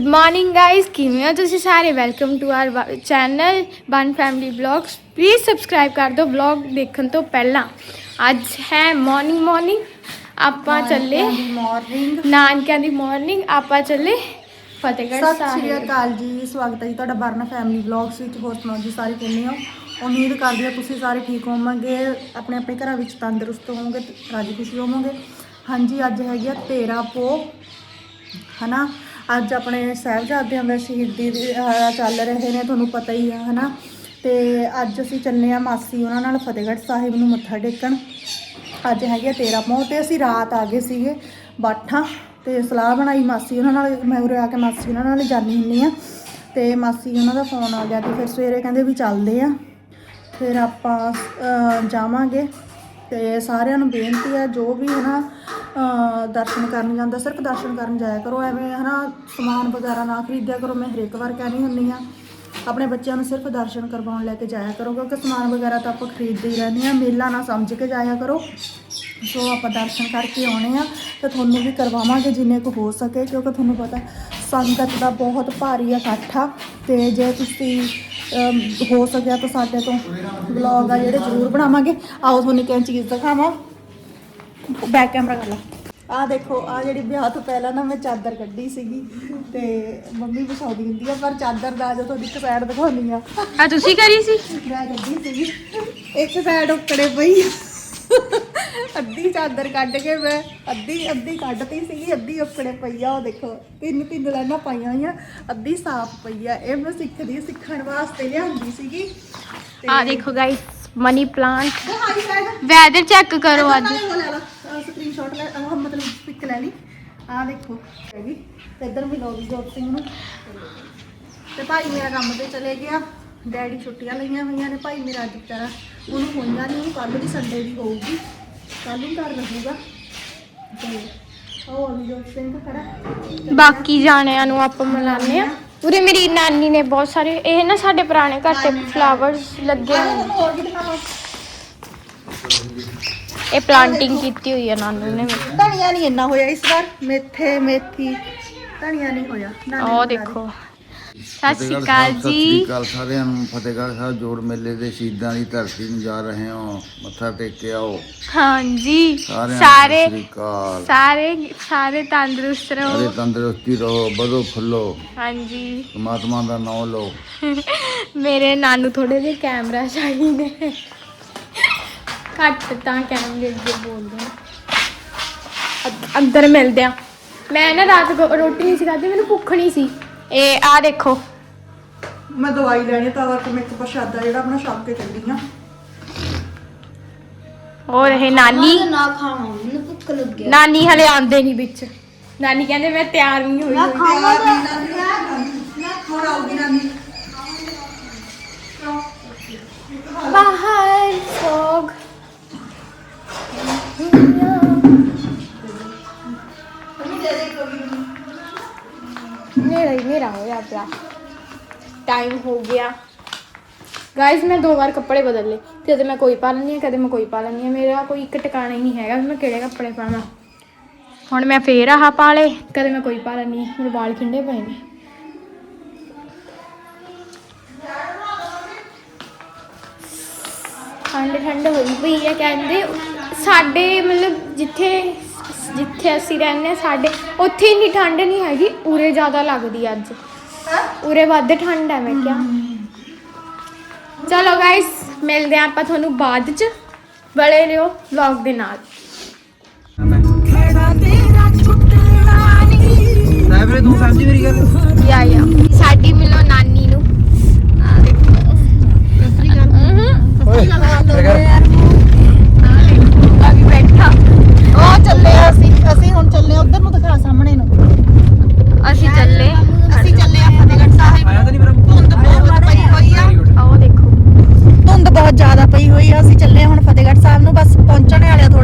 Good morning guys ਕਿਵੇਂ ਹੋ ਤੁਸੀਂ ਸਾਰੇ ਵੈਲਕਮ ਟੂ ਆਰ ਚੈਨਲ ਬਨ ਫੈਮਿਲੀ ਵਲੌਗਸ ਪਲੀਜ਼ ਸਬਸਕ੍ਰਾਈਬ ਕਰ ਦਿਓ ਵਲੌਗ ਦੇਖਣ ਤੋਂ ਪਹਿਲਾਂ। ਅੱਜ ਹੈ ਮਾਰਨਿੰਗ ਮਾਰਨਿੰਗ ਆਪਾਂ ਚੱਲੇ ਮਾਰਨਿੰਗ ਨਾਨਕਿਆਂ ਦੀ ਮਾਰਨਿੰਗ ਆਪਾਂ ਚੱਲੇ ਫਤਿਹਗੜ੍ਹ ਸਤਿ ਸ਼੍ਰੀ ਸਾਹਿਬ ਅਕਾਲ ਜੀ। ਸਵਾਗਤ ਹੈ ਜੀ ਤੁਹਾਡਾ ਬਰਨ ਫੈਮਿਲੀ ਵਲੌਗਸ ਵਿੱਚ। ਹੋਰ ਸੁਣਾਓ ਜੀ ਸਾਰੇ ਕਿਵੇਂ ਹੋ? ਉਮੀਦ ਕਰਦੀ ਹਾਂ ਤੁਸੀਂ ਸਾਰੇ ਠੀਕ ਹੋਵੋਗੇ। ਆਪਣੇ ਆਪਣੇ ਘਰਾਂ ਵਿੱਚ ਤੰਦਰੁਸਤ ਹੋਵੋਗੇ ਰਾਜੀ ਖੁਸ਼ੀ ਹੋਵੋਗੇ। ਹਾਂਜੀ ਅੱਜ ਹੈਗੀ ਆ 13 ਪੋ ਹਨਾ? ਅੱਜ ਆਪਣੇ ਸਾਹਿਬਜ਼ਾਦਿਆਂ ਦਾ ਸ਼ਹੀਦੀ ਦੇ, ਚੱਲ ਰਹੇ ਨੇ ਤੁਹਾਨੂੰ ਪਤਾ ਹੀ ਆ ਹਨਾ? ਤੇ ਅੱਜ ਅਸੀਂ ਚੱਲੇ ਆ ਮਾਸੀ ਉਹਨਾਂ ਨਾਲ ਫਤਿਹਗੜ੍ਹ ਸਾਹਿਬ ਨੂੰ ਮੱਥਾ ਟੇਕਣ। ਅੱਜ ਹੈਗੇ 13 ਪੋ ਤੇ ਅਸੀਂ ਰਾਤ ਆ ਗਏ ਸੀਗੇ ਬਾਠਾਂ ਤੇ ਸਲਾਹ ਬਣਾਈ ਮਾਸੀ ਉਹਨਾਂ ਨਾਲ ਮੈਂ ਉਰੇ ਆ ਕੇ ਮਾਸੀ ਉਹਨਾਂ ਨਾਲ ਜਾਣੀ ਹੁੰਦੀ ਆ। ਤੇ ਮਾਸੀ ਉਹਨਾਂ ਦਾ ਫੋਨ ਆ ਗਿਆ ਤੇ ਫਿਰ ਸਵੇਰੇ ਕਹਿੰਦੇ ਵੀ ਚੱਲਦੇ ਆ। ਫਿਰ ਆਪਾਂ ਜਾਵਾਂਗੇ। ਤੇ ਸਾਰਿਆਂ ਨੂੰ ਬੇਨਤੀ ਆ ਜੋ ਵੀ ਹਨਾ ਅਹ, ਦਰਸ਼ਨ ਕਰਨ ਜਾਂਦਾ, ਸਿਰਫ ਦਰਸ਼ਨ ਕਰਨ ਜਾਇਆ ਕਰੋ, ਐਵੇਂ ਹਨਾ, ਸਮਾਨ ਵਗੈਰਾ ਨਾ ਖਰੀਦਿਆ ਕਰੋ, ਮੈਂ ਹਰੇਕ ਵਾਰ ਕਹਿਣੀ ਹੁੰਦੀ ਆ ਆਪਣੇ ਬੱਚਿਆਂ ਨੂੰ ਸਿਰਫ ਦਰਸ਼ਨ ਕਰਵਾਉਣ ਲੈ ਕੇ ਜਾਇਆ ਕਰੋ, ਕਿਉਂਕਿ ਸਮਾਨ ਵਗੈਰਾ ਤਾਂ ਆਪਾਂ ਖਰੀਦਦੇ ਹੀ ਰਹਿੰਦੇ ਆ ਮੇਲਾ ਨਾ ਸਮਝ ਕੇ ਜਾਇਆ ਕਰੋ। ਸੋ ਆਪਾਂ ਦਰਸ਼ਨ ਕਰਕੇ ਆਉਣੇ ਆ ਤੇ ਤੁਹਾਨੂੰ ਵੀ ਕਰਵਾਵਾਂਗੇ ਜਿੰਨੇ ਕੁ ਹੋ ਸਕੇ, ਕਿਉਂਕਿ ਤੁਹਾਨੂੰ ਪਤਾ ਸੰਗਤ ਦਾ ਬਹੁਤ ਭਾਰੀ ਇਕੱਠ ਆ ਤੇ ਜੇ ਤੁਸੀਂ ਹੋ ਸਕਿਆ ਤਾਂ ਸਾਡੇ ਤੋਂ ਵਲੌਗ ਆ ਜਿਹੜੇ ਜ਼ਰੂਰ ਬਣਾਵਾਂਗੇ। ਆਓ ਤੁਹਾਨੂੰ ਕਿਹੜੀ ਚੀਜ਼ ਦਿਖਾਵਾਂ। ਬੈਕ ਕੈਮਰਾ ਕਰ ਲਾ। ਆ ਦੇਖੋ ਆ ਜਿਹੜੀ ਵਿਆਹ ਤੋਂ ਪਹਿਲਾਂ ਨਾ ਮੈਂ ਚਾਦਰ ਕੱਢੀ ਸੀਗੀ ਤੇ ਮੰਮੀ ਵਿਛਾਉਂਦੀ ਹੁੰਦੀ ਆ ਪਰ ਚਾਦਰ ਦਾ ਜੋ ਤੁਹਾਡੀ ਸਾਈਡ ਦਿਖਾਉਣੀ ਆ। ਆ ਤੁਸੀਂ ਕਰੀ ਸੀ? ਮੈਂ ਕੱਢੀ ਸੀਗੀ। ਇੱਕ ਸਾਈਡ ਉੱਕੜੇ ਪਈ ਅੱਧੀ ਚਾਦਰ ਕੱਢ ਕੇ ਮੈਂ ਅੱਧੀ ਅੱਧੀ ਕੱਢਤੀ ਸੀਗੀ ਅੱਧੀ ਉੱਕੜੇ ਪਈ ਆ। ਉਹ ਦੇਖੋ ਤਿੰਨ ਤਿੰਨ ਲਾਈਨਾਂ ਪਾਈਆਂ ਹੋਈਆਂ ਅੱਧੀ ਸਾਫ਼ ਪਈ ਆ। ਇਹ ਮੈਂ ਸਿੱਖਦੀ ਸਿੱਖਣ ਵਾਸਤੇ ਲਿਆਂਦੀ ਸੀਗੀ। ਆ ਦੇਖੋ ਗਾਇਸ ਮਨੀ ਪਲਾਂਟ ਉਹ ਹਾਈ ਸਾਈਡ ਵੈਦਰ ਚੈੱਕ ਕਰੋ ਅੱਜ। ਸਕਰੀਨਸ਼ਾਟ ਲੈ ਉਹ ਮਤਲਬ ਪਿਕ ਲੈ ਲਈ। ਆ ਦੇਖੋ ਹੈਗੀ। ਤੇ ਇੱਧਰ ਮਿਲੋਗੀ ਜੋਤ ਸਿੰਘ ਨੂੰ। ਤੇ ਭਾਈ ਮੇਰਾ ਕੰਮ ਤੇ ਚਲੇ ਗਿਆ। ਡੈਡੀ ਛੁੱਟੀਆਂ ਲਈਆਂ ਹੋਈਆਂ ਨੇ। ਭਾਈ ਮੇਰਾ ਅੱਜ ਵਿਚਾਰਾ ਉਹਨੂੰ ਹੋਈਆਂ ਨਹੀਂ ਕੱਲ ਦੀ ਸੰਡੇ ਦੀ ਹੋਊਗੀ। ਕੱਲ ਨੂੰ ਘਰ ਰਹੂਗਾ। ਤੇ ਉਹ ਅਭਿਜੋਤ ਸਿੰਘ ਖੜਾ। ਬਾਕੀ ਜਾਣਿਆਂ ਨੂੰ ਆਪਾਂ ਮਿਲਾਨੇ ਆ ਉਰੇ ਮੇਰੀ ਨਾਨੀ ਨੇ ਬਹੁਤ ਸਾਰੇ ਇਹ ਨਾ ਸਾਡੇ ਪੁਰਾਣੇ ਘਰ ਤੇ ਫਲਾਵਰਸ ਲੱਗੇ ਹੋਏ ਨੇ। ਇਹ ਪਲਾਂਟਿੰਗ ਕੀਤੀ ਹੋਈ ਹੈ ਨਾਨੂ ਨੇ ਮੇਰੀ। ਧਨੀਆ ਨਹੀਂ ਇੰਨਾ ਹੋਇਆ ਇਸ ਵਾਰ ਮੇਥੇ ਮੇਥੀ ਧਨੀਆ ਨਹੀਂ ਹੋਇਆ ਨਾਨੀ ਉਹ ਦੇਖੋ। ਸਤਿ ਸ਼੍ਰੀ ਅਕਾਲ ਸਤਿ ਜੀ। ਸ਼੍ਰੀ ਅਕਾਲ ਸਾਰਿਆਂ ਨੂੰ। ਫਤਿਹਗੜ੍ਹ ਸਾਹਿਬ ਜੋੜ ਮੇਲੇ ਦੇ ਸ਼ਹੀਦਾਂ ਦੀ ਧਰਤੀ ਨੂੰ ਜਾ ਰਹੇ ਹੋ। ਮੱਥਾ ਟੇਕ ਕੇ ਆਓ। ਹਾਂਜੀ। ਸਾਰੇ ਸਤਿ ਸ਼੍ਰੀ ਸਾਰੇ ਸਾਰੇ ਤੰਦਰੁਸਤ ਸਾਰੇ ਰਹੋ ਤੰਦਰੁਸਤੀ ਰਹੋ ਵਧੋ ਫੁੱਲੋ। ਹਾਂਜੀ। ਪਰਮਾਤਮਾ ਦਾ ਨਾਮ ਲਓ। ਮੇਰੇ ਨਾਨੂ ਥੋੜੇ ਜਿਹੇ ਕੈਮਰਾ ਸ਼ਾਈ ਨੇ ਘੱਟ ਤਾਂ ਕੈਮਰੇ ਅੱਗੇ ਬੋਲਦੇ ਨੇ ਅੰਦਰ ਮਿਲਦੇ ਆ। ਮੈਂ ਨਾ ਰਾਤ ਕੋ ਰੋਟੀ ਨਹੀਂ ਸੀ ਖਾਧੀ ਮੈਨੂੰ ਭੁੱਖ ਨਹੀਂ ਸੀ। ਇਹ ਆ ਦੇਖੋ। ਮੈਂ ਦਵਾਈ ਲੈਣੀ ਤਾਂ ਕਰਕੇ ਮੈਂ ਇੱਕ ਪ੍ਰਸ਼ਾਦਾ ਜਿਹੜਾ ਆਪਣਾ ਛੱਕ ਕੇ ਚੱਲੀ ਆ। ਉਹ ਰਹੇ ਨਾਨੀ? ਨਾ ਖਾਵਾਂ ਮੈਨੂੰ ਭੁੱਖ ਲੱਗੀ ਨਾਨੀ ਹਲੇ ਆਂਦੇ ਨਹੀਂ ਵਿੱਚ। ਨਾਨੀ ਕਹਿੰਦੇ ਮੈਂ ਤਿਆਰ ਨਹੀਂ ਹੋਈ ਹੋਈ। ਖਾਵਾਂ ਨਾ ਹੁਣ ਆਉਗੀ ਨਾਨੀ। ਬਾਹਰ ਫੋਗ। ਮੇਰਾ ਹੀ ਮੇਰਾ ਹੋਇਆ ਪਿਆ ਟਾਈਮ ਹੋ ਗਿਆ ਗਾਇਸ ਮੈਂ ਦੋ ਵਾਰ ਕੱਪੜੇ ਬਦਲ ਲਏ ਕਦੇ ਮੈਂ ਕੋਈ ਪਾ ਲੈਂਦੀ ਹਾਂ ਕਦੇ ਮੈਂ ਕੋਈ ਪਾ ਲੈਂਦੀ ਹਾਂ ਮੇਰਾ ਕੋਈ ਇੱਕ ਟਿਕਾਣਾ ਹੀ ਨਹੀਂ ਹੈਗਾ ਵੀ ਮੈਂ ਕਿਹੜੇ ਕੱਪੜੇ ਪਾਵਾਂ ਹੁਣ ਮੈਂ ਫੇਰ ਆਹ ਪਾ ਲਏ ਕਦੇ ਮੈਂ ਕੋਈ ਪਾ ਲੈਂਦੀ ਹਾਂ ਮੇਰੇ ਵਾਲ ਖਿੰਡੇ ਪਏ ਨੇ ਠੰਡ ਠੰਡ ਹੋਈ ਪਈ ਹੈ ਕਹਿੰਦੇ ਸਾਡੇ ਮਤਲਬ ਜਿੱਥੇ ਜਿੱਥੇ ਅਸੀਂ ਰਹਿੰਦੇ ਸਾਡੇ ਉੱਥੇ ਇੰਨੀ ਠੰਡ ਨਹੀਂ ਹੈਗੀ ਉਰੇ ਜ਼ਿਆਦਾ ਲੱਗਦੀ ਹੈ ਅੱਜ। ਉਰੇ ਵੱਧ ਠੰਡ ਹੈ ਮੈਂ ਕਿਹਾ। ਚਲੋ ਗਾਇਸ ਮਿਲਦੇ ਹਾਂ ਆਪਾਂ ਤੁਹਾਨੂੰ ਬਾਅਦ ਚ। ਬੜੇ ਲਿਓ ਵਲੌਗ ਦੇ ਨਾਲ। ਸਾਈਬਰੇ ਤੂੰ ਸਮਝੀ ਮੇਰੀ ਗੱਲ ਯਾ ਯਾ। ਸਾਡੀ ਮਿਲੋ ਨਾਨੀ ਨੂੰ। ਆ ਦੇਖੋ ਆ ਵੀ ਬੈਠਾ ਉਹ ਚੱਲੇ ਆ ਅਸੀਂ ਅਸੀਂ ਹੁਣ ਚੱਲੇ ਆ ਉਧਰ ਨੂੰ ਦਿਖਾ ਸਾਹਮਣੇ ਨੂੰ। ਅਸੀਂ ਚੱਲੇ ਅਸੀਂ ਚੱਲੇ ਆ ਫਤਿਹਗੜ੍ਹ ਸਾਹਿਬ। ਆਇਆ ਤਾਂ ਨਹੀਂ ਮੇਰਾ ਧੁੰਦ ਬਹੁਤ ਪਈ ਹੋਈ ਆ। ਆਓ ਦੇਖੋ। ਧੁੰਦ ਬਹੁਤ ਜ਼ਿਆਦਾ ਪਈ ਹੋਈ ਆ। ਅਸੀਂ ਚੱਲੇ ਆ ਹੁਣ ਫਤਿਹਗੜ੍ਹ ਸਾਹਿਬ ਨੂੰ। ਬਸ ਪਹੁੰਚਣ ਵਾਲੇ ਆ ਥੋੜੇ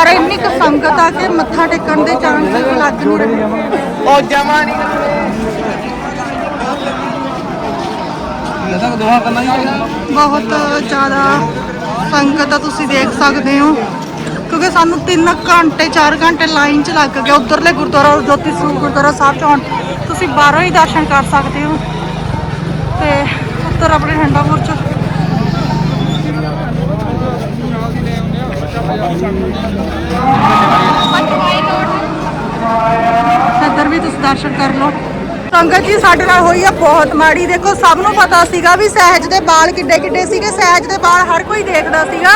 ਪਰ ਇੰਨੀ ਕੁ ਸੰਗਤ ਆ ਕਿ ਮੱਥਾ ਟੇਕਣ ਦੇ ਚਾਂਸ ਲੱਗ ਨਹੀਂ ਰਹੇ। ਉਹ ਜਮਾ ਨਹੀਂ ਲਸਕ ਦੋਹਾ ਕਰਨਾ ਹੀ ਬਹੁਤ ਜ਼ਿਆਦਾ ਸੰਗਤ ਆ ਤੁਸੀਂ ਦੇਖ ਸਕਦੇ ਹੋ। ਕਿਉਂਕਿ ਸਾਨੂੰ 3 ਘੰਟੇ 4 ਘੰਟੇ ਲਾਈਨ 'ਚ ਲੱਗ ਗਏ ਉਧਰਲੇ ਗੁਰਦੁਆਰਾ ਜੋਤੀ ਸਰੂਪ ਗੁਰਦੁਆਰਾ ਸਾਹਿਬ 'ਚ ਆਉਣ ਤੁਸੀਂ ਬਾਹਰੋਂ ਹੀ ਦਰਸ਼ਨ ਕਰ ਸਕਦੇ ਹੋ। ਤੇ ਉੱਤਰ ਆਪਣੇ ਠੰਡਾ ਬੁਰਜ ਇੱਧਰ ਵੀ ਤੁਸੀਂ ਦਰਸ਼ਨ ਕਰ ਲਓ। ਸੰਗਤ ਜੀ, ਸਾਡੇ ਨਾਲ ਹੋਈ ਆ ਬਹੁਤ ਮਾੜੀ। ਦੇਖੋ, ਸਭ ਨੂੰ ਪਤਾ ਸੀਗਾ ਵੀ ਸਹਿਜ ਦੇ ਵਾਲ ਕਿੱਡੇ ਕਿੱਡੇ ਸੀਗੇ। ਸਹਿਜ ਦੇ ਵਾਲ ਹਰ ਕੋਈ ਦੇਖਦਾ ਸੀਗਾ।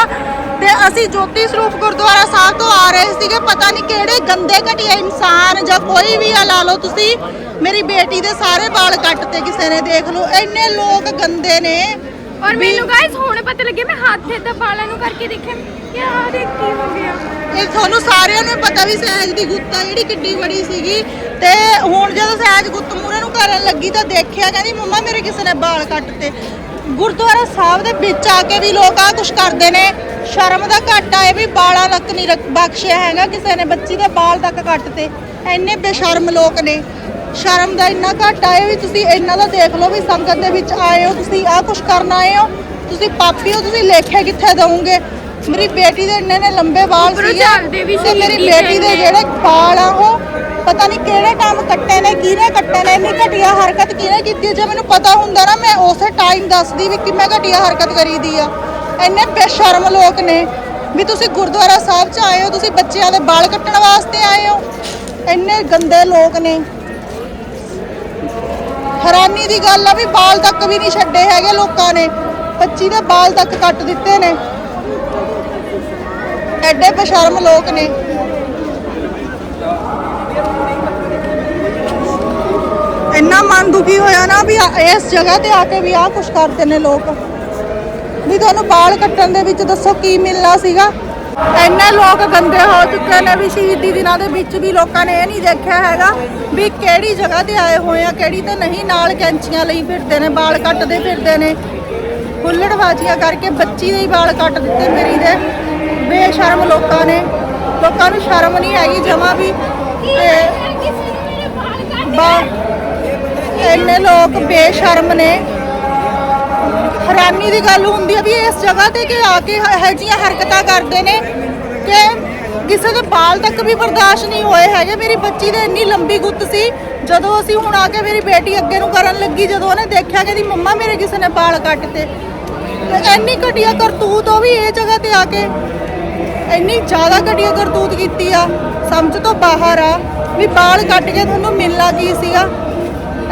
ਤੇ ਅਸੀਂ ਜੋਤੀ ਸਰੂਪ ਗੁਰਦੁਆਰਾ ਸਾਹਿਬ ਤੋਂ ਆ ਰਹੇ ਸੀਗੇ। ਪਤਾ ਨਹੀਂ ਕਿਹੜੇ ਗੰਦੇ ਘਟੀਆ ਇਨਸਾਨ ਜਾਂ ਕੋਈ ਵੀ ਆ, ਲਾ ਲਓ ਤੁਸੀਂ। ਮੇਰੀ ਬੇਟੀ ਦੇ ਸਾਰੇ ਵਾਲ ਕੱਟਤੇ ਕਿਸੇ ਨੇ। ਦੇਖ ਲਓ, ਇੰਨੇ ਲੋਕ ਗੰਦੇ ਨੇ। ਔਰ ਮੈਨੂੰ ਗਾਇਸ ਹੁਣ ਪਤਾ ਲੱਗਿਆ, ਮੈਂ ਹੱਥ ਤੇ ਬਾਲਾਂ ਨੂੰ ਕਰਕੇ ਦੇਖਿਆ। ਯਾਰ ਦੇਖ ਕੀ ਹੋ ਗਿਆ। ਇਹ ਤੁਹਾਨੂੰ ਸਾਰਿਆਂ ਨੂੰ ਪਤਾ ਵੀ ਸਹਿਜ ਦੀ ਗੁੱਤਾ ਜਿਹੜੀ ਕਿੱਡੀ ਬੜੀ ਸੀਗੀ। ਤੇ ਹੁਣ ਜਦੋਂ ਸਹਿਜ ਗੁੱਤ ਮੂਰੇ ਨੂੰ ਕਰਨ ਲੱਗੀ ਤਾਂ ਦੇਖਿਆ, ਕਹਿੰਦੀ, ਮੰਮਾ, ਮੇਰੇ ਕਿਸੇ ਨੇ ਵਾਲ ਕੱਟਤੇ। ਗੁਰਦੁਆਰਾ ਸਾਹਿਬ ਦੇ ਵਿੱਚ ਆ ਕੇ ਵੀ ਲੋਕ ਆ ਕੁਛ ਕਰਦੇ ਨੇ। ਸ਼ਰਮ ਦਾ ਘਾਟਾ ਇਹ ਵੀ ਵਾਲਾਂ ਤੱਕ ਨਹੀਂ ਬਖਸ਼ਿਆ ਹੈਗਾ ਕਿਸੇ ਨੇ, ਬੱਚੀ ਦੇ ਵਾਲ ਤੱਕ ਕੱਟਤੇ। ਇੰਨੇ ਬੇਸ਼ਰਮ ਲੋਕ ਨੇ। ਸ਼ਰਮ ਦਾ ਇੰਨਾ ਘਾਟਾ ਹੈ ਵੀ ਤੁਸੀਂ ਇਹਨਾਂ ਦਾ ਦੇਖ ਲਓ ਵੀ ਸੰਗਤ ਦੇ ਵਿੱਚ ਆਏ ਹੋ ਤੁਸੀਂ ਆ ਕੁਛ ਕਰਨ ਆਏ ਹੋ ਤੁਸੀਂ ਪਾਪੀ ਹੋ ਤੁਸੀਂ ਲੇਖੇ ਕਿੱਥੇ ਦਵੋਗੇ ਮੇਰੀ ਬੇਟੀ ਦੇ ਇੰਨੇ ਨੇ ਲੰਬੇ ਵਾਲ ਸੀਗੇ ਵੀ ਤੇ ਸੀ ਮੇਰੀ ਬੇਟੀ ਦੇ। ਜਿਹੜੇ ਵਾਲ ਆ ਉਹ ਪਤਾ ਨਹੀਂ ਕਿਹੜੇ ਟਾਈਮ ਕੱਟੇ ਨੇ ਕਿਹਨੇ ਕੱਟੇ ਨੇ ਇੰਨੀ ਘਟੀਆ ਹਰਕਤ ਕਿਹਨੇ ਕੀਤੀ? ਜੇ ਮੈਨੂੰ ਪਤਾ ਹੁੰਦਾ ਨਾ ਮੈਂ ਉਸੇ ਟਾਈਮ ਦੱਸਦੀ ਵੀ ਕਿਵੇਂ ਘਟੀਆ ਹਰਕਤ ਕਰੀਦੀ ਆ ਇੰਨੇ ਬੇਸ਼ਰਮ ਲੋਕ ਨੇ ਵੀ ਤੁਸੀਂ ਗੁਰਦੁਆਰਾ ਸਾਹਿਬ 'ਚ ਆਏ ਹੋ ਤੁਸੀਂ ਬੱਚਿਆਂ ਦੇ ਵਾਲ ਕੱਟਣ ਵਾਸਤੇ ਆਏ ਹੋ ਇੰਨੇ ਗੰਦੇ ਲੋਕ ਨੇ ਹੈਰਾਨੀ ਦੀ ਗੱਲ ਆ ਵੀ ਵਾਲ ਤੱਕ ਵੀ ਨਹੀਂ ਛੱਡੇ ਹੈਗੇ ਲੋਕਾਂ ਨੇ। ਬੱਚੀ ਦੇ ਵਾਲ ਤੱਕ ਕੱਟ ਦਿੱਤੇ ਨੇ। ਐਡੇ ਬੇਸ਼ਰਮ ਲੋਕ ਨੇ। ਇੰਨਾ ਮਨ ਦੁਖੀ ਹੋਇਆ ਨਾ ਵੀ ਇਸ ਜਗ੍ਹਾ ਤੇ ਆ ਕੇ ਵੀ ਆਹ ਕੁਛ ਕਰਦੇ ਨੇ ਲੋਕ। ਵੀ ਤੁਹਾਨੂੰ ਬਾਲ ਕੱਟਣ ਦੇ ਵਿੱਚ ਦੱਸੋ ਕੀ ਮਿਲਣਾ ਸੀਗਾ? ਇੰਨੇ ਲੋਕ ਗੰਦੇ ਹੋ ਚੁੱਕੇ ਨੇ ਵੀ ਸ਼ਹੀਦੀ ਦਿਨਾਂ ਦੇ ਵਿੱਚ ਵੀ ਲੋਕਾਂ ਨੇ ਇਹ ਨਹੀਂ ਦੇਖਿਆ ਹੈਗਾ ਵੀ ਕਿਹੜੀ ਜਗ੍ਹਾ ਤੇ ਆਏ ਹੋਏ ਆ, ਕਿਹੜੀ ਤੇ ਨਹੀਂ। ਨਾਲ ਕੈਂਚੀਆਂ ਲਈ ਫਿਰਦੇ ਨੇ, ਵਾਲ ਕੱਟਦੇ ਫਿਰਦੇ ਨੇ। ਹੁੱਲੜਬਾਜ਼ੀਆਂ ਕਰਕੇ ਬੱਚੀ ਦੇ ਹੀ ਵਾਲ ਕੱਟ ਦਿੱਤੇ ਮੇਰੀ ਦੇ। ਬੇਸ਼ਰਮ ਲੋਕਾਂ ਨੇ। ਲੋਕਾਂ ਨੂੰ ਸ਼ਰਮ ਨਹੀਂ ਹੈਗੀ ਜਮਾ ਵੀ। ਤੇ ਬਾ ਇੰਨੇ ਲੋਕ ਬੇਸ਼ਰਮ ਨੇ। ਹੈਰਾਨੀ ਦੀ ਗੱਲ ਹੁੰਦੀ ਹੈ ਵੀ ਇਸ ਜਗ੍ਹਾ ਤੇ ਕਿ ਆ ਕੇ ਇਹੋ ਜਿਹੀਆਂ ਹਰਕਤਾਂ ਕਰਦੇ ਨੇ ਕਿ ਕਿਸੇ ਦੇ ਬਾਲ ਤੱਕ ਵੀ ਬਰਦਾਸ਼ਤ ਨਹੀਂ ਹੋਏ ਹੈਗੇ। ਮੇਰੀ ਬੱਚੀ ਦੇ ਇੰਨੀ ਲੰਬੀ ਗੁੱਤ ਸੀ, ਜਦੋਂ ਅਸੀਂ ਹੁਣ ਆ ਕੇ ਮੇਰੀ ਬੇਟੀ ਅੱਗੇ ਨੂੰ ਕਰਨ ਲੱਗੀ, ਜਦੋਂ ਉਹਨੇ ਦੇਖਿਆ ਕਿ ਦੀ ਮੰਮਾ ਮੇਰੇ ਕਿਸੇ ਨੇ ਬਾਲ ਕੱਟਤੇ। ਤੇ ਇੰਨੀ ਘਟੀਆ ਕਰਤੂਤ ਉਹ ਵੀ ਇਹ ਜਗ੍ਹਾ ਤੇ ਆ ਕੇ ਇੰਨੀ ਜ਼ਿਆਦਾ ਘਟੀਆ ਕਰਤੂਤ ਕੀਤੀ ਆ, ਸਮਝ ਤੋਂ ਬਾਹਰ ਆ ਵੀ ਬਾਲ ਕੱਟ ਕੇ ਤੁਹਾਨੂੰ ਮਿਲਣਾ ਕੀ ਸੀਗਾ।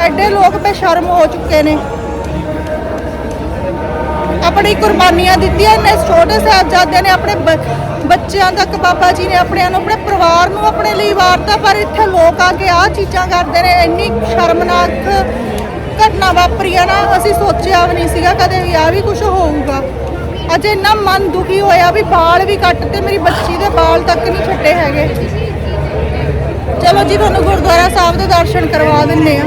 ਐਡੇ ਲੋਕ ਬੇਸ਼ਰਮ ਹੋ ਚੁੱਕੇ ਨੇ। ਆਪਣੀ ਕੁਰਬਾਨੀਆਂ ਦਿੱਤੀਆਂ ਨੇ, ਛੋਟੇ ਸਾਹਿਬਜ਼ਾਦਿਆਂ ਨੇ ਆਪਣੇ ਬ- ਬੱਚਿਆਂ ਤੱਕ, ਬਾਬਾ ਜੀ ਨੇ ਆਪਣਿਆਂ ਨੂੰ, ਆਪਣੇ ਪਰਿਵਾਰ ਨੂੰ ਆਪਣੇ ਲਈ ਵਾਰਤਾ, ਪਰ ਇੱਥੇ ਲੋਕ ਆ ਕੇ ਆਹ ਚੀਜ਼ਾਂ ਕਰਦੇ ਨੇ, ਇੰਨੀ ਸ਼ਰਮਨਾਕ ਘਟਨਾ ਵਾਪਰੀ ਆ ਨਾ, ਅਸੀਂ ਸੋਚਿਆ ਵੀ ਨਹੀਂ ਸੀਗਾ ਕਦੇ ਵੀ ਆ ਵੀ ਕੁਝ ਹੋਊਗਾ। ਅੱਜ ਇੰਨਾ ਮਨ ਦੁਖੀ ਹੋਇਆ ਵੀ ਬਾਲ ਵੀ ਕੱਟ ਤੇ ਮੇਰੀ ਬੱਚੀ ਦੇ ਬਾਲ ਤੱਕ ਨਹੀਂ ਛੱਡੇ ਹੈਗੇ। ਚਲੋ ਜੀ, ਤੁਹਾਨੂੰ ਗੁਰਦੁਆਰਾ ਸਾਹਿਬ ਦੇ ਦਰਸ਼ਨ ਕਰਵਾ ਦਿੰਨੇ ਆ।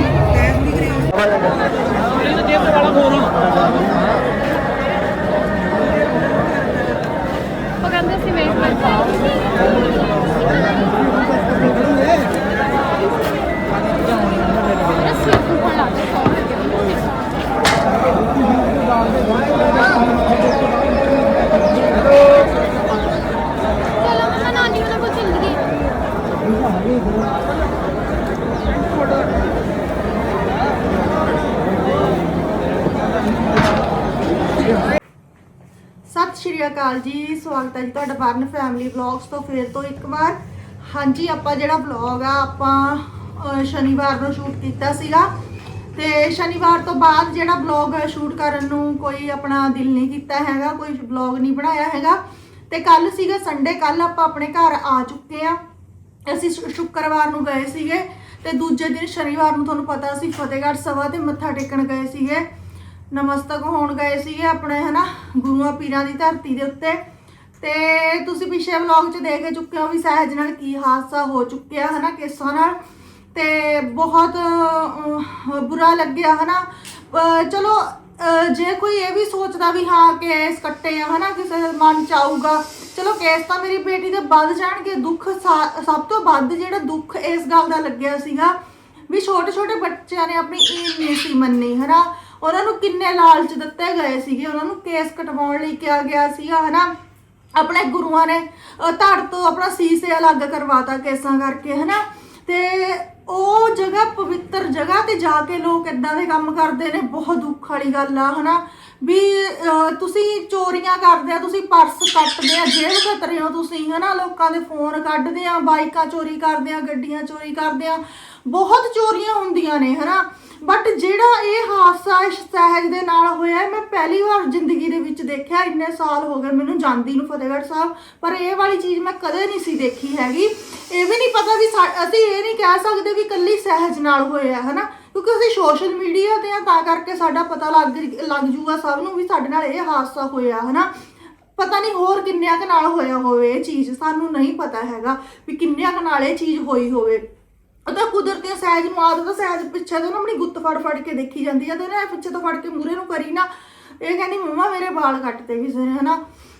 ਸਵਾਗਤ ਹੈ ਜੀ ਤੁਹਾਡਾ ਬਰਨ ਫੈਮਿਲੀ ਵਲੌਗਸ ਤੋਂ ਫੇਰ ਤੋਂ ਇੱਕ ਵਾਰ। ਹਾਂਜੀ, ਆਪਾਂ ਜਿਹੜਾ ਵਲੌਗ ਆ, ਆਪਾਂ ਸ਼ਨੀਵਾਰ ਨੂੰ ਸ਼ੂਟ ਕੀਤਾ ਸੀਗਾ। ਤੇ ਸ਼ਨੀਵਾਰ ਤੋਂ ਬਾਅਦ ਜਿਹੜਾ ਵਲੌਗ ਸ਼ੂਟ ਕਰਨ ਨੂੰ ਕੋਈ ਆਪਣਾ ਦਿਲ ਨਹੀਂ ਕੀਤਾ ਹੈਗਾ, ਕੋਈ ਵਲੌਗ ਨਹੀਂ ਬਣਾਇਆ ਹੈਗਾ। ਤੇ ਕੱਲ ਸੀਗਾ ਸੰਡੇ ਕੱਲ ਆਪਾਂ ਆਪਣੇ ਘਰ ਆ ਚੁੱਕੇ ਆ। ਅਸੀਂ ਸ਼ੁ- ਸ਼ੁੱਕਰਵਾਰ ਨੂੰ ਗਏ ਸੀਗੇ ਤੇ ਦੂਜੇ ਦਿਨ ਸ਼ਨੀਵਾਰ ਨੂੰ ਤੁਹਾਨੂੰ ਪਤਾ ਸੀ ਫਤਿਹਗੜ੍ਹ ਸਭਾ ਤੇ ਮੱਥਾ ਟੇਕਣ ਗਏ ਸੀਗੇ। ਨਮਸਤਕ ਹੋਣ ਗਏ ਸੀਗੇ ਆਪਣੇ, ਹਨਾ, ਗੁਰੂਆਂ ਪੀਰਾਂ ਦੀ ਧਰਤੀ ਦੇ ਉੱਤੇ। ਤੇ ਤੁਸੀਂ ਪਿਛਲੇ ਵਲੌਗ 'ਚ ਦੇਖ ਚੁੱਕੇ ਹੋ ਵੀ ਸਹਿਜ ਨਾਲ ਕੀ ਹਾਦਸਾ ਹੋ ਚੁੱਕਿਆ, ਹਨਾ, ਕੇਸਾਂ ਨਾਲ। ਤੇ ਬਹੁਤ ਬੁਰਾ ਲੱਗਿਆ, ਹਨਾ। ਅਹ, ਚਲੋ ਜੇ ਕੋਈ ਇਹ ਵੀ ਸੋਚਦਾ ਵੀ ਹਾਂ, ਕੇਸ ਕੱਟੇ ਆ, ਹਨਾ, ਕਿਸੇ ਮਨ ਚ ਆਊਗਾ, ਚਲੋ, ਕੇਸ ਤਾਂ ਮੇਰੀ ਬੇਟੀ ਦੇ ਵੱਧ ਜਾਣਗੇ। ਦੁੱਖ ਸਾ- ਸਭ ਤੋਂ ਵੱਧ ਜਿਹੜਾ ਦੁੱਖ ਇਸ ਗੱਲ ਦਾ ਲੱਗਿਆ ਸੀਗਾ ਵੀ ਛੋਟੇ ਛੋਟੇ ਬੱਚਿਆਂ ਨੇ ਆਪਣੀ ਈਮ ਨਹੀਂ ਸੀ ਮੰਨੀ, ਹਨਾ। ਉਹਨਾਂ ਨੂੰ ਕਿੰਨੇ ਲਾਲਚ ਦਿੱਤੇ ਗਏ ਸੀਗੇ, ਉਹਨਾਂ ਨੂੰ ਕੇਸ ਕਟਵਾਉਣ ਲਈ ਕਿਹਾ ਗਿਆ ਸੀਗਾ, ਹਨਾ। ਆਪਣੇ ਗੁਰੂਆਂ ਨੇ ਅਹ, ਧੜ ਤੋਂ ਆਪਣਾ ਸੀਸੇ ਅਲੱਗ ਕਰਵਾਤਾ ਕੇਸਾਂ ਕਰਕੇ ਹਨਾ? ਤੇ ਉਹ ਜਗ੍ਹਾ ਪਵਿੱਤਰ ਜਗ੍ਹਾ ਤੇ ਜਾ ਕੇ ਲੋਕ ਇਦਾਂ ਦੇ ਕੰਮ ਕਰਦੇ ਨੇ ਬਹੁਤ ਦੁੱਖ ਵਾਲੀ ਗੱਲ ਆ ਹਨਾ? ਵੀ ਤੁਸੀਂ ਚੋਰੀਆਂ ਕਰਦੇ ਆ ਤੁਸੀਂ ਪਰਸ ਕੱਟਦੇ ਆ ਜੇਬ ਖਤਰੇ ਹੋ ਤੁਸੀਂ ਹਨਾ? ਲੋਕਾਂ ਦੇ ਫੋਨ ਕੱਢਦੇ ਆ ਬਾਈਕਾਂ ਚੋਰੀ ਕਰਦੇ ਆ ਗੱਡੀਆਂ ਚੋਰੀ ਕਰਦੇ ਆ ਬਹੁਤ ਚੋਰੀਆਂ ਹੁੰਦੀਆਂ ਨੇ ਹਨਾ? ਬਟ ਜਿਹੜਾ ਇਹ ਹਾਦਸਾ ਸਹਿਜ ਦੇ ਨਾਲ ਹੋਇਆ ਹੈ, ਮੈਂ ਪਹਿਲੀ ਵਾਰ ਜ਼ਿੰਦਗੀ ਦੇ ਵਿੱਚ ਦੇਖਿਆ ਇੰਨੇ ਸਾਲ ਹੋ ਗਏ ਮੈਨੂੰ ਜਾਂਦੀ ਨੂੰ ਫਤਿਹਗੜ੍ਹ ਸਾਹਿਬ ਪਰ ਇਹ ਵਾਲੀ ਚੀਜ਼ ਮੈਂ ਕਦੇ ਨਹੀਂ ਸੀ ਦੇਖੀ ਹੈਗੀ। ਇਹ ਵੀ ਨਹੀਂ ਪਤਾ ਵੀ ਸਾ- ਅਸੀਂ ਇਹ ਨਹੀਂ ਕਹਿ ਸਕਦੇ ਵੀ ਕੱਲੀ ਸਹਿਜ ਨਾਲ ਹੋਇਆ ਹਨਾ? ਕਿਉਂਕਿ ਅਸੀਂ ਸੋਸ਼ਲ ਮੀਡੀਆ ਤੇ ਆ ਤਾਂ ਕਰਕੇ ਸਾਡਾ ਪਤਾ ਲੱਗ ਲੱਗ ਜੂਗਾ ਸਭ ਨੂੰ ਵੀ ਸਾਡੇ ਨਾਲ ਇਹ ਹਾਦਸਾ ਹੋਇਆ ਹਨਾ? ਪਤਾ ਨਹੀਂ ਹੋਰ ਕਿੰਨਿਆਂ ਕੁ ਨਾਲ ਹੋਇਆ ਹੋਵੇ ਇਹ ਚੀਜ਼ ਸਾਨੂੰ ਨਹੀਂ ਪਤਾ ਹੈਗਾ ਵੀ ਕਿੰਨਿਆਂ ਕੁ ਨਾਲ ਇਹ ਚੀਜ਼ ਹੋਈ ਹੋਵੇ। ਉਹ ਕੁਦਰਤੀ ਆ, ਸਹਿਜ ਨੂੰ ਆਦਤ ਆ, ਸਹਿਜ ਪਿੱਛੇ ਤੋਂ ਨਾ ਆਪਣੀ ਗੁੱਤ ਫੜ ਫੜ ਕੇ ਦੇਖੀ ਜਾਂਦੀ ਆ ਤੇ ਨਾ ਇਹ ਪਿੱਛੇ ਤੋਂ ਫੜ ਕੇ ਮੂਰੇ ਨੂੰ ਕਰੀ ਨਾ ਇਹ ਕਹਿੰਦੀ ਮੰਮਾ ਮੇਰੇ ਵਾਲ ਕੱਟਤੇ ਕਿਸੇ ਨੇ ਹਨਾ?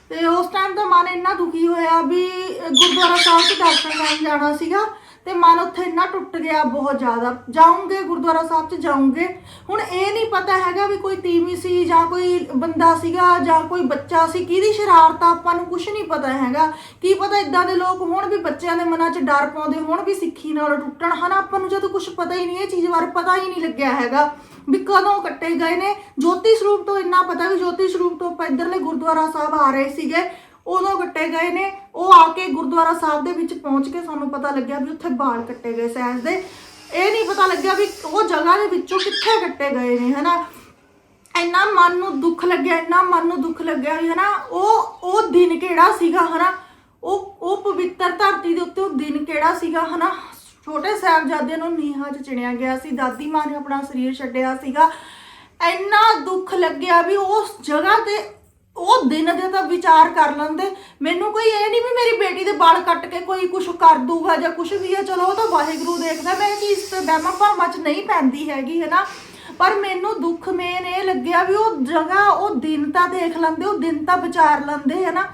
ਤੇ ਉਸ ਟਾਈਮ ਤਾਂ ਮਨ ਇੰਨਾ ਦੁਖੀ ਹੋਇਆ ਵੀ ਗੁਰਦੁਆਰਾ ਸਾਹਿਬ ਚ ਦਰਸ਼ਨ ਕਰਨ ਜਾਣਾ ਸੀਗਾ। ਤੇ ਮਨ ਉੱਥੇ ਇੰਨਾ ਟੁੱਟ ਗਿਆ ਬਹੁਤ ਜ਼ਿਆਦਾ। ਜਾਉਂਗੇ ਗੁਰਦੁਆਰਾ ਸਾਹਿਬ ਚ ਜਾਉਂਗੇ ਹੁਣ ਇਹ ਨਹੀਂ ਪਤਾ ਹੈਗਾ ਵੀ ਕੋਈ ਤੀਵੀ ਸੀ ਜਾਂ ਕੋਈ ਬੰਦਾ ਸੀਗਾ ਜਾਂ ਕੋਈ ਬੱਚਾ ਸੀ, ਕਿਹਦੀ ਸ਼ਰਾਰਤ ਆ, ਆਪਾਂ ਨੂੰ ਕੁਝ ਨਹੀਂ ਪਤਾ ਹੈਗਾ। ਕੀ ਪਤਾ ਇਦਾਂ ਦੇ ਲੋਕ ਹੋਣ ਵੀ ਬੱਚਿਆਂ ਦੇ ਮਨਾਂ 'ਚ ਡਰ ਪਾਉਂਦੇ ਹੋਣ ਵੀ ਸਿੱਖੀ ਨਾਲ ਟੁੱਟਣ। ਹਨਾ, ਆਪਾਂ ਨੂੰ ਜਦੋਂ ਕੁਝ ਪਤਾ ਹੀ ਨਹੀਂ, ਇਹ ਚੀਜ਼ ਬਾਰੇ ਪਤਾ ਹੀ ਨਹੀਂ ਲੱਗਿਆ ਹੈਗਾ ਵੀ ਕਦੋਂ ਕੱਟੇ ਗਏ ਨੇ। ਜੋਤੀ ਸਰੂਪ ਤੋਂ ਇੰਨਾ ਪਤਾ ਵੀ ਜੋਤੀ ਸਰੂਪ ਤੋਂ ਆਪਾਂ ਇੱਧਰਲੇ ਗੁਰਦੁਆਰਾ ਸਾਹਿਬ ਆ ਰਹੇ ਸੀਗੇ। ਉਦੋਂ ਕੱਟੇ ਗਏ ਨੇ। ਉਹ ਆ ਕੇ ਗੁਰਦੁਆਰਾ ਸਾਹਿਬ ਦੇ ਵਿੱਚ ਪਹੁੰਚ ਕੇ ਸਾਨੂੰ ਪਤਾ ਲੱਗਿਆ ਵੀ ਉੱਥੇ ਬਾਲ ਕੱਟੇ ਗਏ ਸੈਂਸ ਦੇ। ਇਹ ਨਹੀਂ ਪਤਾ ਲੱਗਿਆ ਵੀ ਉਹ ਜਗ੍ਹਾ ਦੇ ਵਿੱਚੋਂ ਕਿੱਥੇ ਕੱਟੇ ਗਏ ਨੇ, ਹਨਾ? ਇੰਨਾ ਮਨ ਨੂੰ ਦੁੱਖ ਲੱਗਿਆ, ਇੰਨਾ ਮਨ ਨੂੰ ਦੁੱਖ ਲੱਗਿਆ ਵੀ, ਹਨਾ? ਉਹ ਉਹ ਦਿਨ ਕਿਹੜਾ ਸੀਗਾ, ਹਨਾ? ਉਹ ਉਹ ਪਵਿੱਤਰ ਧਰਤੀ ਦੇ ਉੱਤੇ ਉਹ ਦਿਨ ਕਿਹੜਾ ਸੀਗਾ, ਹਨਾ? ਛੋਟੇ ਸਾਹਿਬਜ਼ਾਦਿਆਂ ਨੂੰ ਨੀਹਾਂ 'ਚ ਚਿਣਿਆ ਗਿਆ ਸੀ। ਦਾਦੀ ਮਾਂ ਨੇ ਆਪਣਾ ਸਰੀਰ ਛੱਡਿਆ ਸੀਗਾ। ਇੰਨਾ ਦੁੱਖ ਲੱਗਿਆ ਵੀ ਉਸ ਜਗ੍ਹਾ ਤੇ ਉਹ ਦਿਨ ਦੇ ਤਾਂ ਵਿਚਾਰ ਕਰ ਲੈਂਦੇ। ਮੈਨੂੰ ਕੋਈ ਇਹ ਨਹੀਂ ਵੀ ਮੇਰੀ ਬੇਟੀ ਦੇ ਵਾਲ ਕੱਟ ਕੇ ਕੋਈ ਕੁਝ ਕਰ ਦੂਗਾ ਜਾਂ ਕੁਝ ਵੀ ਹੈ ਚਲੋ, ਉਹ ਤਾਂ ਵਾਹਿਗੁਰੂ ਦੇਖਦਾ। ਮੈਂ ਇਹ ਚੀਜ਼ ਤੇ ਵਹਿਮਾਂ ਭਰਮਾਂ 'ਚ ਨਹੀਂ ਪੈਂਦੀ ਹੈਗੀ ਹੈ ਨਾ ਪਰ ਮੈਨੂੰ ਦੁੱਖ ਮੇਨ ਇਹ ਲੱਗਿਆ ਵੀ ਉਹ ਜਗ੍ਹਾ, ਉਹ ਦਿਨ ਤਾਂ ਦੇਖ ਲੈਂਦੇ, ਉਹ ਦਿਨ ਤਾਂ ਵਿਚਾਰ ਲੈਂਦੇ ਹੈ ਨਾ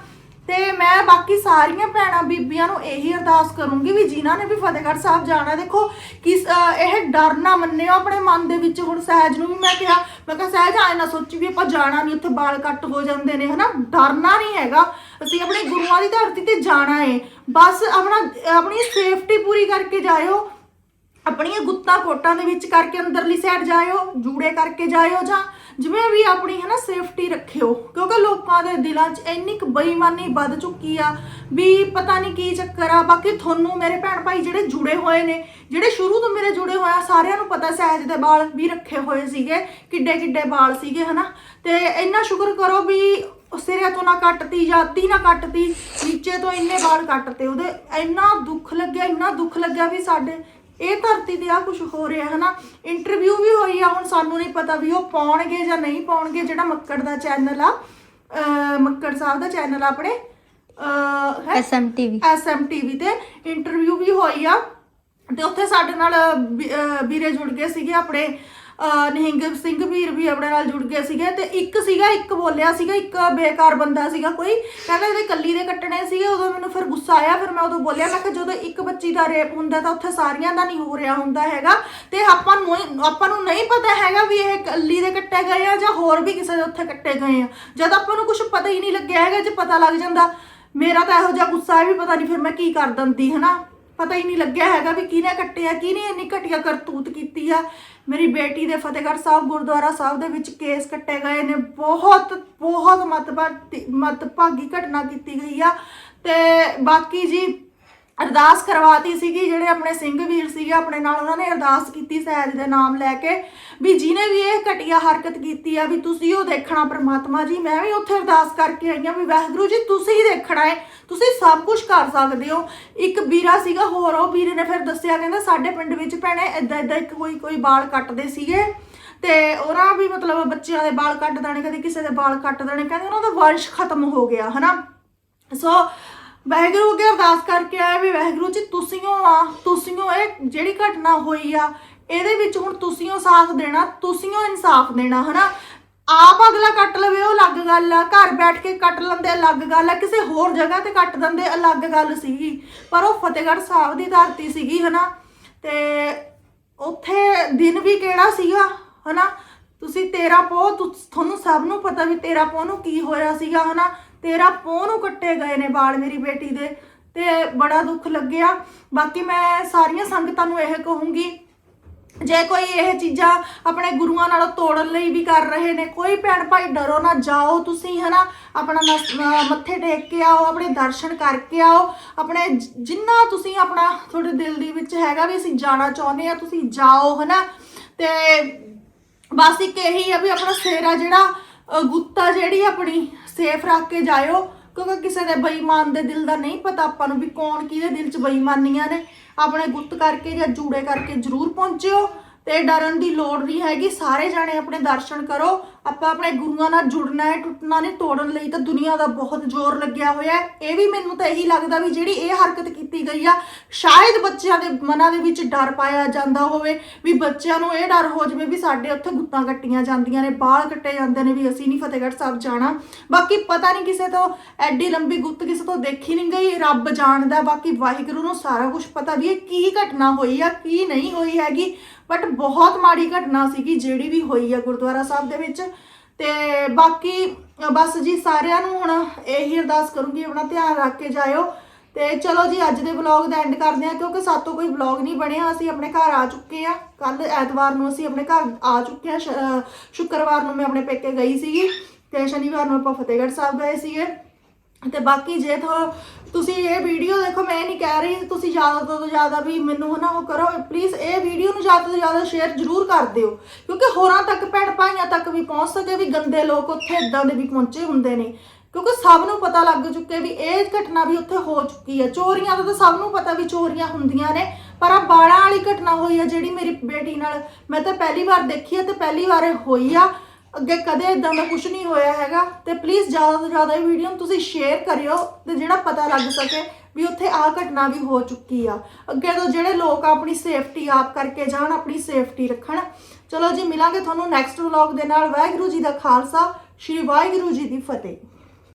ਤੇ ਮੈਂ ਬਾਕੀ ਸਾਰੀਆਂ ਭੈਣਾਂ ਬੀਬੀਆਂ ਨੂੰ ਇਹੀ ਅਰਦਾਸ ਕਰੂੰਗੀ ਵੀ ਜਿਨ੍ਹਾਂ ਨੇ ਵੀ ਫਤਿਹਗੜ੍ਹ ਸਾਹਿਬ ਜਾਣਾ, ਦੇਖੋ ਕਿ ਇਹ ਡਰ ਨਾ ਮੰਨਿਓ ਆਪਣੇ ਮਨ ਦੇ ਵਿੱਚ, ਹੁਣ ਸਹਿਜ ਨੂੰ ਵੀ ਮੈਂ ਕਿਹਾ ਮੈਂ ਕਿਹਾ, ਸਹਿਜ, ਆਏ ਨਾ ਸੋਚੀ ਵੀ ਆਪਾਂ ਜਾਣਾ ਨਹੀਂ ਉੱਥੇ ਬਾਲ ਕੱਟ ਹੋ ਜਾਂਦੇ ਨੇ, ਹਨਾ? ਡਰਨਾ ਨਹੀਂ ਹੈਗਾ। ਅਸੀਂ ਆਪਣੇ ਗੁਰੂਆਂ ਦੀ ਧਰਤੀ ਤੇ ਜਾਣਾ ਏ। ਬਸ ਆਪਣਾ, ਆਪਣੀ ਸੇਫਟੀ ਪੂਰੀ ਕਰਕੇ ਜਾਇਓ। ਆਪਣੀਆਂ ਗੁੱਤਾਂ ਕੋਟਾਂ ਦੇ ਵਿੱਚ ਕਰਕੇ ਅੰਦਰਲੀ ਸਾਈਡ ਜਾਇਓ, ਜੂੜੇ ਕਰਕੇ ਜਾਇਓ ਜਾਂ ਜਿਵੇਂ ਵੀ ਆਪਣੀ ਹੈ ਨਾ ਸੇਫਟੀ ਰੱਖਿਓ। ਕਿਉਂਕਿ ਲੋਕਾਂ ਦੇ ਦਿਲਾਂ 'ਚ ਇੰਨੀ ਕੁ ਬੇਈਮਾਨੀ ਵੱਧ ਚੁੱਕੀ ਆ ਵੀ ਪਤਾ ਨਹੀਂ ਕੀ ਚੱਕਰ ਆ। ਬਾਕੀ ਤੁਹਾਨੂੰ ਮੇਰੇ ਭੈਣ ਭਾਈ ਜਿਹੜੇ ਜੁੜੇ ਹੋਏ ਨੇ, ਜਿਹੜੇ ਸ਼ੁਰੂ ਤੋਂ ਮੇਰੇ ਜੁੜੇ ਹੋਇਆ ਸਾਰਿਆਂ ਨੂੰ ਪਤਾ ਸਹਿਜ ਦੇ ਵਾਲ ਵੀ ਰੱਖੇ ਹੋਏ ਸੀਗੇ ਕਿੱਡੇ ਕਿੱਡੇ ਵਾਲ ਸੀਗੇ ਹਨਾ। ਤੇ ਇੰਨਾ ਸ਼ੁਕਰ ਕਰੋ ਵੀ ਸਿਰੇ ਤੋਂ ਨਾ ਕੱਟਤੀ ਜਾਂਦੀ ਨਾ ਕੱਟਤੀ, ਨੀਚੇ ਤੋਂ ਇੰਨੇ ਵਾਲ ਕੱਟਤੇ। ਉਹਦੇ ਇੰਨਾ ਦੁੱਖ ਲੱਗਿਆ, ਇੰਨਾ ਦੁੱਖ ਲੱਗਿਆ ਵੀ ਸਾਡੇ ਇਹ ਧਰਤੀ ਤੇ ਆ ਕੁਝ ਹੋ ਰਿਹਾ ਹੈ ਨਾ ਇੰਟਰਵਿਊ ਵੀ ਹੋਈ ਆ ਹੁਣ ਸਾਨੂੰ ਨਹੀਂ ਪਤਾ ਵੀ ਉਹ ਪਾਉਣਗੇ ਜਾਂ ਨਹੀਂ ਪਾਉਣਗੇ ਜਿਹੜਾ ਮੱਕੜ ਦਾ ਚੈਨਲ ਆ ਮੱਕੜ ਸਾਹਿਬ ਦਾ ਚੈਨਲ ਆਪਣੇ ਅਹ ਹੈ ਐਸਐਮਟੀਵੀ। ਐਸਐਮਟੀਵੀ ਤੇ ਇੰਟਰਵਿਊ ਵੀ ਹੋਈ ਆ ਤੇ ਉੱਥੇ ਸਾਡੇ ਨਾਲ ਵੀਰੇ ਜੁੜ ਗਏ ਸੀਗੇ ਆਪਣੇ ਨਿਹੰਗ ਸਿੰਘ ਵੀਰ ਵੀ ਆਪਣੇ ਨਾਲ ਜੁੜ ਗਏ ਸੀਗੇ ਤੇ ਇੱਕ ਸੀਗਾ, ਇੱਕ ਬੋਲਿਆ ਸੀਗਾ, ਇੱਕ ਬੇਕਾਰ ਬੰਦਾ ਸੀਗਾ ਕੋਈ। ਕਹਿੰਦਾ ਇਹਦੇ ਕੱਲੀ ਦੇ ਕੱਟਣੇ ਸੀਗੇ, ਉਦੋਂ ਮੈਨੂੰ ਫਿਰ ਗੁੱਸਾ ਆਇਆ, ਫਿਰ ਮੈਂ ਉਦੋਂ ਬੋਲਿਆ, ਮੈਂ ਕਿ ਜਦੋਂ ਇੱਕ ਬੱਚੀ ਦਾ ਰੇਪ ਹੁੰਦਾ ਤਾਂ ਉੱਥੇ ਸਾਰੀਆਂ ਦਾ ਨਹੀਂ ਹੋ ਰਿਹਾ ਹੁੰਦਾ ਹੈਗਾ। ਤੇ ਆਪਾਂ ਨੂੰ ਆਪਾਂ ਨੂੰ ਨਹੀਂ ਪਤਾ ਹੈਗਾ ਵੀ ਇਹ ਕੱਲੀ ਦੇ ਕੱਟੇ ਗਏ ਆ ਜਾਂ ਹੋਰ ਵੀ ਕਿਸੇ ਦੇ ਉੱਥੇ ਕੱਟੇ ਗਏ ਆ। ਜਦ ਆਪਾਂ ਨੂੰ ਕੁਝ ਪਤਾ ਹੀ ਨਹੀਂ ਲੱਗਿਆ ਹੈਗਾ, ਜੇ ਪਤਾ ਲੱਗ ਜਾਂਦਾ। ਮੇਰਾ ਤਾਂ ਇਹੋ ਜਿਹਾ ਗੁੱਸਾ ਹੈ ਵੀ ਪਤਾ ਨਹੀਂ ਫਿਰ ਮੈਂ ਕੀ ਕਰ ਦਿੰਦੀ, ਹਨਾ? ਪਤਾ ਹੀ ਨਹੀਂ ਲੱਗਿਆ ਹੈਗਾ ਵੀ ਕਿਹਨੇ ਕੱਟਿਆ, ਕਿਹਨੇ ਇੰਨੀ ਘਟੀਆ ਕਰਤੂਤ ਕੀਤੀ ਆ। ਮੇਰੀ ਬੇਟੀ ਦੇ ਫਤਿਹਗੜ੍ਹ ਸਾਹਿਬ, ਗੁਰਦੁਆਰਾ ਸਾਹਿਬ ਦੇ ਵਿੱਚ ਕੇਸ ਕੱਟੇ ਗਏ ਨੇ। ਬਹੁਤ ਬਹੁਤ ਮਤਭਾਗੀ ਘਟਨਾ ਕੀਤੀ ਗਈ ਆ। ਤੇ ਬਾਕੀ ਜੀ ਅਰਦਾਸ ਕਰਵਾਤੀ ਸੀਗੀ, ਜਿਹੜੇ ਆਪਣੇ ਸਿੰਘ ਵੀਰ ਸੀਗੇ ਆਪਣੇ ਨਾਲ, ਉਹਨਾਂ ਨੇ ਅਰਦਾਸ ਕੀਤੀ ਸਹਿਜ ਦੇ ਨਾਮ ਲੈ ਕੇ ਵੀ ਜਿਹਨੇ ਵੀ ਇਹ ਘਟੀਆ ਹਰਕਤ ਕੀਤੀ ਆ ਵੀ ਤੁਸੀਂ ਉਹ ਦੇਖਣਾ ਪ੍ਰਮਾਤਮਾ ਜੀ, ਮੈਂ ਵੀ ਉੱਥੇ ਅਰਦਾਸ ਕਰਕੇ ਆਈ ਆ ਵੀ ਵਾਹਿਗੁਰੂ ਜੀ, ਤੁਸੀਂ ਹੀ ਦੇਖਣਾ ਹੈ, ਤੁਸੀਂ ਸਭ ਕੁਝ ਕਰ ਸਕਦੇ ਹੋ। ਇੱਕ ਵੀਰਾ ਸੀਗਾ, ਹੋਰ ਉਹ ਵੀਰੇ ਨੇ ਫਿਰ ਦੱਸਿਆ, ਕਹਿੰਦਾ ਸਾਡੇ ਪਿੰਡ ਵਿੱਚ ਭੈਣੇ ਇਦਾਂ ਇਦਾਂ ਇੱਕ ਕੋਈ ਕੋਈ ਬਾਲ ਕੱਟਦੇ ਸੀਗੇ ਤੇ ਉਹਨਾਂ ਵੀ ਮਤਲਬ ਬੱਚਿਆਂ ਦੇ ਬਾਲ ਕੱਟ ਦੇਣੇ, ਕਦੇ ਕਿਸੇ ਦੇ ਬਾਲ ਕੱਟ ਦੇਣੇ, ਕਹਿੰਦੇ ਉਹਨਾਂ ਦਾ ਵੰਸ਼ ਖਤਮ ਹੋ ਗਿਆ, ਹਨਾ? ਸੋ ਵਾਹਿਗੁਰੂ ਅੱਗੇ ਅਰਦਾਸ ਕਰਕੇ ਆਇਆ ਵੀ ਵਾਹਿਗੁਰੂ ਜੀ ਤੁਸੀਂ ਹੋ ਆ ਤੁਸੀਂ ਹੋ ਇਹ ਜਿਹੜੀ ਘਟਨਾ ਹੋਈ ਆ, ਇਹਦੇ ਵਿੱਚ ਹੁਣ ਤੁਸੀਂ ਉਹ ਸਾਥ ਦੇਣਾ ਤੁਸੀਂ ਉਹ ਇਨਸਾਫ ਦੇਣਾ, ਹਨਾ? ਆਪ ਅਗਲਾ ਕੱਟ ਲਵੇ, ਉਹ ਅਲੱਗ ਗੱਲ ਆ। ਘਰ ਬੈਠ ਕੇ ਕੱਟ ਲੈਂਦੇ, ਅਲੱਗ ਗੱਲ ਆ। ਕਿਸੇ ਹੋਰ ਜਗ੍ਹਾ ਤੇ ਕੱਟ ਦਿੰਦੇ, ਅਲੱਗ ਗੱਲ ਸੀਗੀ। ਪਰ ਉਹ ਫਤਿਹਗੜ੍ਹ ਸਾਹਿਬ ਦੀ ਧਰਤੀ ਸੀਗੀ, ਹਨਾ? ਤੇ ਉੱਥੇ ਦਿਨ ਵੀ ਕਿਹੜਾ ਸੀਗਾ, ਹਨਾ? ਤੁਸੀਂ ਤੇਰਾ ਪੋ ਤੁਹਾਨੂੰ ਸਭ ਨੂੰ ਪਤਾ ਵੀ ਤੇਰਾ ਪੋ ਨੂੰ ਕੀ ਹੋਇਆ ਸੀਗਾ, ਹਨਾ? ਤੇਰਾ ਪੋਹ ਨੂੰ ਕੱਟੇ ਗਏ ਨੇ ਵਾਲ ਮੇਰੀ ਬੇਟੀ ਦੇ, ਤੇ ਬੜਾ ਦੁੱਖ ਲੱਗਿਆ। ਬਾਕੀ ਮੈਂ ਸਾਰੀਆਂ ਸੰਗਤਾਂ ਨੂੰ ਇਹ ਕਹੂੰਗੀ, ਜੇ ਕੋਈ ਇਹ ਚੀਜ਼ਾਂ ਆਪਣੇ ਗੁਰੂਆਂ ਨਾਲ ਤੋੜਨ ਲਈ ਵੀ ਕਰ ਰਹੇ ਨੇ, ਕੋਈ ਭੈਣ ਭਾਈ ਡਰੋ ਨਾ ਜਾਓ ਤੁਸੀਂ, ਹਨਾ? ਆਪਣਾ ਮੱਥੇ ਟੇਕ ਕੇ ਆਓ, ਆਪਣੇ ਦਰਸ਼ਨ ਕਰਕੇ ਆਓ। ਆਪਣੇ ਜਿੰਨਾ ਤੁਸੀਂ ਆਪਣਾ ਤੁਹਾਡੇ ਦਿਲ ਦੇ ਵਿੱਚ ਹੈਗਾ ਵੀ ਅਸੀਂ ਜਾਣਾ ਚਾਹੁੰਦੇ ਆ ਤੁਸੀਂ ਜਾਓ, ਹਨਾ? ਤੇ ਬਸ ਇੱਕ ਇਹੀ ਆ ਵੀ ਆਪਣਾ ਸੇਰਾ ਜਿਹੜਾ, ਅਹ ਗੁੱਤਾ ਜਿਹੜੀ ਆਪਣੀ ਸੇਫ ਰੱਖ ਕੇ ਜਾਇਓ, ਕਿਉਂਕਿ ਕਿਸੇ ਦੇ ਬੇਈਮਾਨ ਦੇ ਦਿਲ ਦਾ ਨਹੀਂ ਪਤਾ ਆਪਾਂ ਨੂੰ ਵੀ ਕੌਣ ਕਿਹਦੇ ਦਿਲ 'ਚ ਬੇਈਮਾਨੀਆਂ ਨੇ। ਆਪਣੇ ਗੁੱਤ ਕਰਕੇ ਜਾਂ ਜੂੜੇ ਕਰਕੇ ਜ਼ਰੂਰ ਪਹੁੰਚਿਓ, ਤੇ ਡਰਨ ਦੀ ਲੋੜ ਨਹੀਂ ਹੈਗੀ। ਸਾਰੇ ਜਾਣੇ ਆਪਣੇ ਦਰਸ਼ਨ ਕਰੋ ਆਪਾਂ ਆਪਣੇ ਗੁਰੂਆਂ ਨਾਲ ਜੁੜਨਾ ਹੈ, ਟੁੱਟਣਾ ਨਹੀਂ, ਤੋੜਨ ਲਈ ਤਾਂ ਦੁਨੀਆ ਦਾ ਬਹੁਤ ਜ਼ੋਰ ਲੱਗਿਆ ਹੋਇਆ ਹੈ। ਇਹ ਵੀ ਮੈਨੂੰ ਤਾਂ ਇਹੀ ਲੱਗਦਾ ਵੀ ਜਿਹੜੀ ਇਹ ਹਰਕਤ ਕੀਤੀ ਗਈ ਆ, ਸ਼ਾਇਦ ਬੱਚਿਆਂ ਦੇ ਮਨਾਂ ਦੇ ਵਿੱਚ ਡਰ ਪਾਇਆ ਜਾਂਦਾ ਹੋਵੇ, ਵੀ ਬੱਚਿਆਂ ਨੂੰ ਇਹ ਡਰ ਹੋ ਜਾਵੇ ਵੀ ਸਾਡੇ ਉੱਥੇ ਗੁੱਤਾਂ ਕੱਟੀਆਂ ਜਾਂਦੀਆਂ ਨੇ, ਬਾਲ ਕੱਟੇ ਜਾਂਦੇ ਨੇ ਵੀ ਅਸੀਂ ਨਹੀਂ ਫਤਿਹਗੜ੍ਹ ਸਾਹਿਬ ਜਾਣਾ। ਬਾਕੀ ਪਤਾ ਨਹੀਂ ਕਿਸੇ ਤੋਂ ਐਡੀ ਲੰਬੀ ਗੁੱਤ ਕਿਸੇ ਤੋਂ ਦੇਖੀ ਨਹੀਂ ਗਈ, ਰੱਬ ਜਾਣਦਾ, ਬਾਕੀ ਵਾਹਿਗੁਰੂ ਨੂੰ ਸਾਰਾ ਕੁਝ ਪਤਾ ਵੀ ਇਹ ਕੀ ਘਟਨਾ ਹੋਈ ਆ, ਕੀ ਨਹੀਂ ਹੋਈ ਹੈਗੀ। ਬਟ ਬਹੁਤ ਮਾੜੀ ਘਟਨਾ ਸੀਗੀ ਜਿਹੜੀ ਵੀ ਹੋਈ ਆ ਗੁਰਦੁਆਰਾ ਸਾਹਿਬ ਦੇ ਵਿੱਚ। ਤੇ ਬਾਕੀ, ਬਸ ਜੀ ਸਾਰਿਆਂ ਨੂੰ ਹੁਣ ਇਹੀ ਅਰਦਾਸ ਕਰੂੰਗੀ, ਆਪਣਾ ਧਿਆਨ ਰੱਖ ਕੇ ਜਾਇਓ। ਤੇ ਚਲੋ ਜੀ, ਅੱਜ ਦੇ ਵਲੌਗ ਦਾ ਐਂਡ ਕਰਦੇ ਆ ਕਿਉਂਕਿ ਸਾਤੋਂ ਕੋਈ ਵਲੌਗ ਨਹੀਂ ਬਣਿਆ, ਅਸੀਂ ਆਪਣੇ ਘਰ ਆ ਚੁੱਕੇ ਆ ਕੱਲ ਐਤਵਾਰ ਨੂੰ ਅਸੀਂ ਆਪਣੇ ਘਰ ਆ ਚੁੱਕੇ ਆ ਸ਼ੁੱਕਰਵਾਰ ਨੂੰ ਮੈਂ ਆਪਣੇ ਪੇਕੇ ਗਈ ਸੀਗੀ, ਤੇ ਸ਼ਨੀਵਾਰ ਨੂੰ ਆਪਾਂ ਫਤਿਹਗੜ੍ਹ ਸਾਹਿਬ ਗਏ ਸੀਗੇ। ਤੇ ਬਾਕੀ ਜੇ ਤੁਹਾਨੂੰ ਤੁਸੀਂ ਇਹ ਵੀਡੀਓ ਦੇਖੋ, ਮੈਂ ਨਹੀਂ ਕਹਿ ਰਹੀ ਤੁਸੀਂ ਜ਼ਿਆਦਾ ਤੋਂ ਜ਼ਿਆਦਾ ਵੀ ਮੈਨੂੰ ਹਨਾ ਉਹ ਕਰੋ। ਪਲੀਜ਼ ਇਹ ਵੀਡੀਓ ਨੂੰ ਜ਼ਿਆਦਾ ਤੋਂ ਜ਼ਿਆਦਾ ਸ਼ੇਅਰ ਜ਼ਰੂਰ ਕਰ ਦਿਓ। ਕਿਉਂਕਿ ਹੋਰਾਂ ਤੱਕ ਭੈਣ ਭਾਈਆਂ ਤੱਕ ਵੀ ਪਹੁੰਚ ਸਕੇ ਵੀ ਗੰਦੇ ਲੋਕ ਉੱਥੇ ਇਦਾਂ ਦੇ ਵੀ ਪਹੁੰਚੇ ਹੁੰਦੇ ਨੇ। ਕਿਉਂਕਿ ਸਭ ਨੂੰ ਪਤਾ ਲੱਗ ਚੁੱਕਿਆ ਵੀ ਇਹ ਘਟਨਾ ਵੀ ਉੱਥੇ ਹੋ ਚੁੱਕੀ ਹੈ। ਚੋਰੀਆਂ ਦਾ ਤਾਂ ਸਭ ਨੂੰ ਪਤਾ ਵੀ ਚੋਰੀਆਂ ਹੁੰਦੀਆਂ ਨੇ, ਪਰ ਆ ਬਾਲਾਂ ਵਾਲੀ ਘਟਨਾ ਹੋਈ ਆ ਜਿਹੜੀ ਮੇਰੀ ਬੇਟੀ ਨਾਲ ਮੈਂ ਤਾਂ ਪਹਿਲੀ ਵਾਰ ਦੇਖੀ ਆ ਤੇ ਪਹਿਲੀ ਵਾਰ ਹੋਈ ਆ। ਅੱਗੇ ਕਦੇ ਇਦਾਂ ਦਾ ਕੁਝ ਨਹੀਂ ਹੋਇਆ ਹੈਗਾ। ਤੇ ਪਲੀਜ਼ ਜ਼ਿਆਦਾ ਤੋਂ ਜ਼ਿਆਦਾ ਇਹ ਵੀਡੀਓ ਨੂੰ ਤੁਸੀਂ ਸ਼ੇਅਰ ਕਰਿਓ ਤੇ ਜਿਹੜਾ ਪਤਾ ਲੱਗ ਸਕੇ ਵੀ ਉੱਥੇ ਆ ਘਟਨਾ ਵੀ ਹੋ ਚੁੱਕੀ ਆ। ਅੱਗੇ ਤੋਂ ਜਿਹੜੇ ਲੋਕ ਆਪਣੀ ਸੇਫਟੀ ਆਪ ਕਰਕੇ ਜਾਣ, ਆਪਣੀ ਸੇਫਟੀ ਰੱਖਣ। ਚਲੋ ਜੀ, ਮਿਲਾਂਗੇ ਤੁਹਾਨੂੰ ਨੈਕਸਟ ਵਲੌਗ ਦੇ ਨਾਲ। ਵਾਹਿਗੁਰੂ ਜੀ ਦਾ ਖਾਲਸਾ, ਸ਼੍ਰੀ ਵਾਹਿਗੁਰੂ ਜੀ ਦੀ ਫਤਿਹ।